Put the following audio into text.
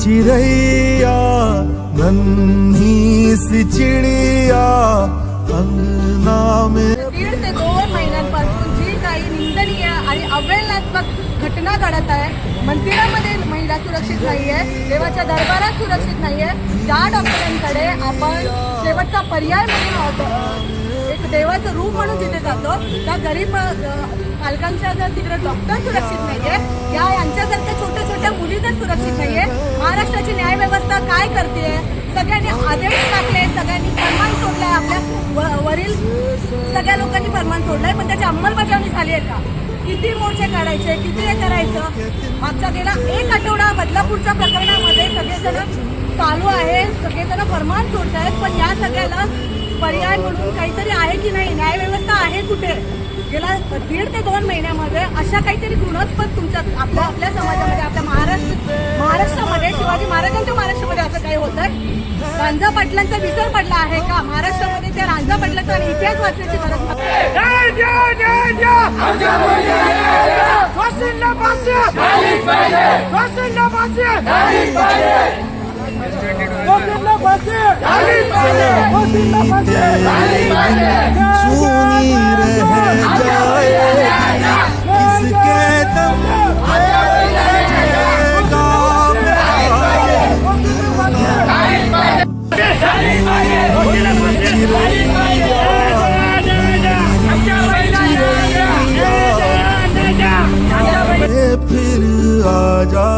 चिरैया नन्हीसी चिडिया अंगनामे दीड ते दोन महिन्यांपासून जी काही निंदनीय आणि अवहेलनात्मक घटना घडत आहे मंदिरामध्ये महिला सुरक्षित नाहीये देवाच्या दरबारात सुरक्षित नाहीये आहे डॉक्टरांकडे आपण शेवटचा पर्याय म्हणून आहोत एक देवाचं रूप म्हणून जिथे जातो त्या गरीब पालकांच्या जर तिकडे डॉक्टर सुरक्षित नाहीये या यांच्यासारख्या छोट्या छोट्या मुली तर सुरक्षित नाहीये महाराष्ट्राची न्याय व्यवस्था काय करते? सगळ्यांनी आदेश टाकले सगळ्यांनी फरमान सोडलाय आपल्या वरील सगळ्या लोकांनी फरमान सोडलाय पण त्याची अंमलबजावणी झाली आहे का? किती मोर्चे काढायचे किती हे करायचं? मागचा गेला एक आठवडा बदलापूरच्या प्रकरणामध्ये सगळेजण चालू आहे सगळेजण फरमान सोडत आहेत पण या सगळ्याला पर्याय म्हणून काहीतरी आहे की नाही? न्याय व्यवस्था आहे कुठे? गेला दीड ते दोन महिन्यामध्ये अशा काहीतरी गुणस्पद तुमच्या आपल्या आपल्या महाराष्ट्रामध्ये शिवाजी महाराजांच्या महाराष्ट्रामध्ये असं काही होतं रांजा पाटलांचा विसर पडला आहे का? महाराष्ट्रामध्ये त्या रांजा पाटलांचा आणि इतिहास वाचण्याची गरज नाही. फिर आ जा